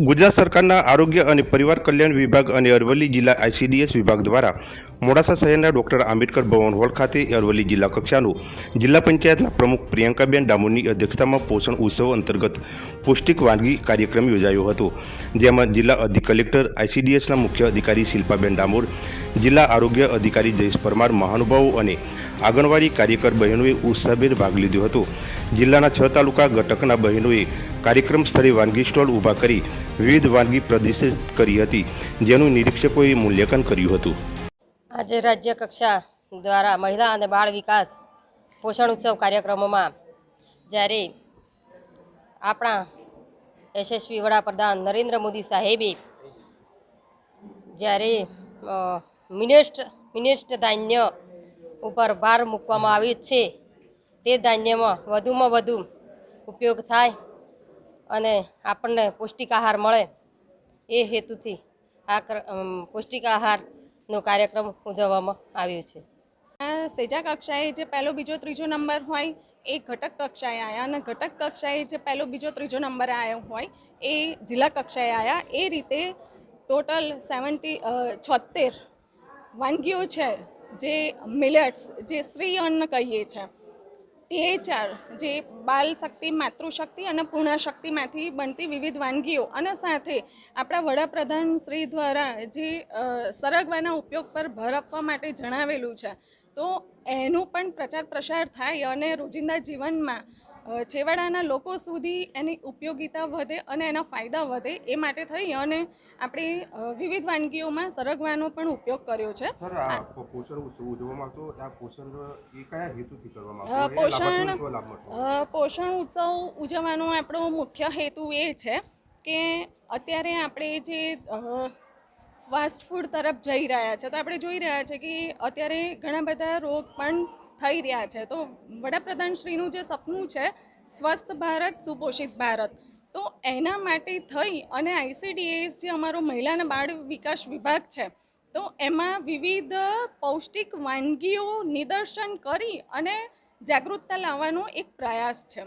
ગુજરાત સરકારના આરોગ્ય અને પરિવાર કલ્યાણ વિભાગ અને અરવલ્લી જિલ્લા આઈસીડીએસ વિભાગ દ્વારા મોડાસા શહેરના ડોક્ટર આંબેડકર ભવન હોલ ખાતે અરવલ્લી જિલ્લા કક્ષાનું જિલ્લા પંચાયતના પ્રમુખ પ્રિયંકાબેન ડામોરની અધ્યક્ષતામાં પોષણ ઉત્સવ અંતર્ગત પૌષ્ટિક વાનગી કાર્યક્રમ યોજાયો હતો, જેમાં જિલ્લા અધિક કલેક્ટર આઈસીડીએસના મુખ્ય અધિકારી શિલ્પાબેન ડામોર, જિલ્લા આરોગ્ય અધિકારી જયેશ પરમાર મહાનુભાવો અને આંગણવાડી કાર્યકર બહેનોએ ઉત્સાહભેર ભાગ લીધો હતો. જિલ્લાના છ તાલુકા ઘટકના બહેનોએ કાર્યક્રમ સ્થળે વાનગી સ્ટોલ ઊભા કરી વિવિધ વાનગી પ્રદર્શિત કરી હતી, જેનું નિરીક્ષકોએ મૂલ્યાંકન કર્યું હતું. આજે રાજ્ય કક્ષા દ્વારા મહિલા અને બાળ વિકાસ પોષણ ઉત્સવ કાર્યક્રમોમાં જ્યારે આપણા યશસ્વી વડાપ્રધાન નરેન્દ્ર મોદી સાહેબે જ્યારે મિનિસ્ટ મિનિસ્ટ ધાન્ય ઉપર ભાર મૂકવામાં આવ્યો છે, તે ધાન્યમાં વધુમાં વધુ ઉપયોગ થાય અને આપણને પૌષ્ટિક આહાર મળે એ હેતુથી આ પૌષ્ટિક આહારનો કાર્યક્રમ ઉજવવામાં આવ્યો છે. સેજા કક્ષાએ જે પહેલો બીજો ત્રીજો નંબર હોય, એ ઘટક કક્ષાએ આવ્યા અને ઘટક કક્ષાએ જે પહેલો બીજો ત્રીજો નંબર આવ્યો હોય, એ જિલ્લા કક્ષાએ આવ્યા એ રીતે ટોટલ સેવન્ટી છોતેર વાનગીઓ છે, જે મિલેટ્સ, જે શ્રી અન્ન કહીએ છીએ તે ચાર જે બાલ શક્તિ માતૃશક્તિ અને પૂર્ણશક્તિમાંથી બનતી વિવિધ વાનગીઓ અને સાથે આપણા વડાપ્રધાન શ્રી દ્વારા જે સરગવાના ઉપયોગ પર ભર આપવા માટે જણાવેલું છે. તો એનું પણ પ્રચાર પ્રસાર થાય અને રોજિંદા જીવનમાં છેવાડાના લોકો સુધી એની ઉપયોગિતા વધે અને એના ફાયદા વધે એ માટે થઈ અને આપણે વિવિધ વાનગીઓમાં સરગવાનો પણ ઉપયોગ કર્યો છે. પોષણ પોષણ ઉત્સવ ઉજવવાનો આપણો મુખ્ય હેતુ એ છે કે અત્યારે આપણે જે ફાસ્ટ ફૂડ તરફ જઈ રહ્યા છે તો આપણે જોઈ રહ્યા છે કે અત્યારે ઘણા બધા રોગ પણ થઈ રહ્યા છે. તો વડાપ્રધાનશ્રીનું જે સપનું છે, સ્વસ્થ ભારત, સુપોષિત ભારત. તો એના માટે થઈ અને આઈસીડીએસ જે અમારો મહિલા અને બાળ વિકાસ વિભાગ છે, તો એમાં વિવિધ પૌષ્ટિક વાનગીઓ નિદર્શન કરી અને જાગૃતતા લાવવાનો એક પ્રયાસ છે.